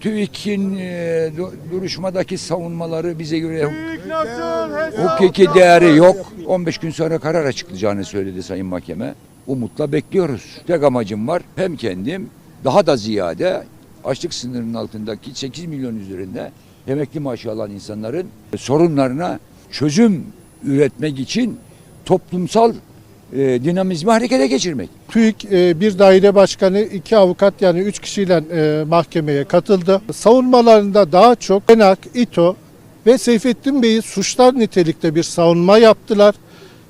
TÜİK'in e, du- duruşmadaki savunmaları bize göre hukuki değeri yok. 15 gün sonra karar açıklayacağını söyledi Sayın Mahkeme. Umutla bekliyoruz. Tek amacım var. Hem kendim daha da ziyade açlık sınırının altındaki 8 milyon üzerinde emekli maaşı alan insanların sorunlarına çözüm üretmek için toplumsal e, dinamizmi harekete geçirmek. TÜİK e, bir daire başkanı, iki avukat yani üç kişiyle e, mahkemeye katıldı. Savunmalarında daha çok ENAK, İTO ve Seyfettin Bey'i suçlar nitelikte bir savunma yaptılar.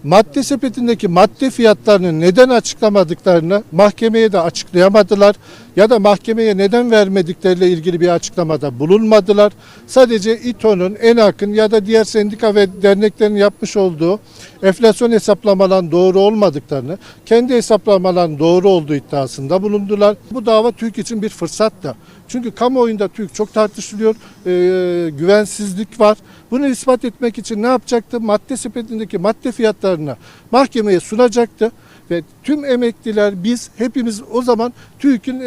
Madde sepetindeki madde fiyatlarını neden açıklamadıklarını mahkemeye de açıklayamadılar ya da mahkemeye neden vermedikleriyle ilgili bir açıklamada bulunmadılar. Sadece İTO'nun, ENAK'ın ya da diğer sendika ve derneklerin yapmış olduğu enflasyon hesaplamaların doğru olmadıklarını, kendi hesaplamaların doğru olduğu iddiasında bulundular. Bu dava TÜİK için bir fırsat da. Çünkü kamuoyunda TÜİK çok tartışılıyor, ee, güvensizlik var. Bunu ispat etmek için ne yapacaktı? Madde sepetindeki madde fiyatlarını mahkemeye sunacaktı. Ve tüm emekliler biz hepimiz o zaman TÜİK'in e,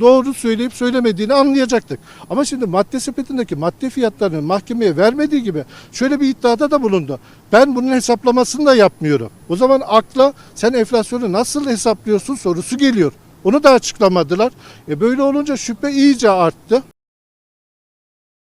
doğru söyleyip söylemediğini anlayacaktık. Ama şimdi madde sepetindeki madde fiyatlarını mahkemeye vermediği gibi şöyle bir iddiada da bulundu. Ben bunun hesaplamasını da yapmıyorum. O zaman akla sen enflasyonu nasıl hesaplıyorsun sorusu geliyor. Onu da açıklamadılar. E böyle olunca şüphe iyice arttı.